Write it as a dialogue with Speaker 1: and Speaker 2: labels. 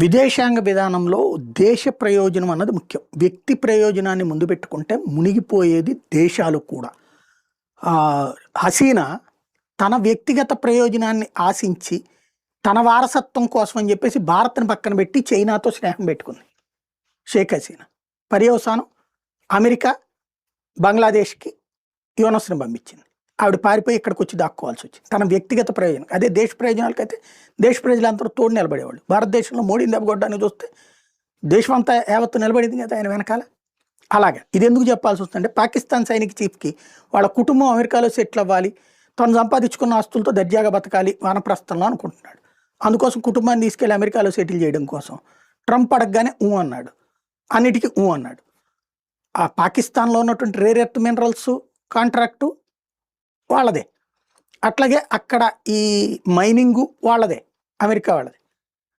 Speaker 1: విదేశాంగ విధానంలో దేశ ప్రయోజనం అన్నది ముఖ్యం. వ్యక్తి ప్రయోజనాన్ని ముందు పెట్టుకుంటే మునిగిపోయేది దేశాలు కూడా. హసీనా తన వ్యక్తిగత ప్రయోజనాన్ని ఆశించి తన వారసత్వం కోసం అని చెప్పేసి భారత్ని పక్కన పెట్టి చైనాతో స్నేహం పెట్టుకుంది షేక్ హసీనా. పర్యవసానం అమెరికా బంగ్లాదేశ్కి యూనస్ని పంపించింది. ఆవిడ పారిపోయి ఇక్కడికి వచ్చి దాక్కోవాల్సి వచ్చింది తన వ్యక్తిగత ప్రయోజనం. అదే దేశ ప్రయోజనాలకైతే దేశ ప్రజలందరూ తోడు నిలబడేవాళ్ళు. భారతదేశంలో మోడీని దెబ్బకొట్టడానికి చూస్తే దేశమంతా యావత్తు నిలబడింది కదా ఆయన వెనకాల? అలాగే. ఇది ఎందుకు చెప్పాల్సి వస్తుందంటే పాకిస్తాన్ సైనిక చీఫ్కి వాళ్ళ కుటుంబం అమెరికాలో సెటిల్ అవ్వాలి తను సంపాదించుకున్న ఆస్తులతో దర్జాగా బతకాలి వానప్రస్థంలో అనుకుంటున్నాడు. అందుకోసం కుటుంబాన్ని తీసుకెళ్ళి అమెరికాలో సెటిల్ చేయడం కోసం ట్రంప్ అడగగానే ఊ అన్నాడు. అన్నిటికీ ఊ అన్నాడు. ఆ పాకిస్తాన్లో ఉన్నటువంటి రేర్ ఎర్త్ మినరల్స్ కాంట్రాక్టు వాళ్ళదే. అట్లాగే అక్కడ ఈ మైనింగు వాళ్ళదే. అమెరికా వాళ్ళదే.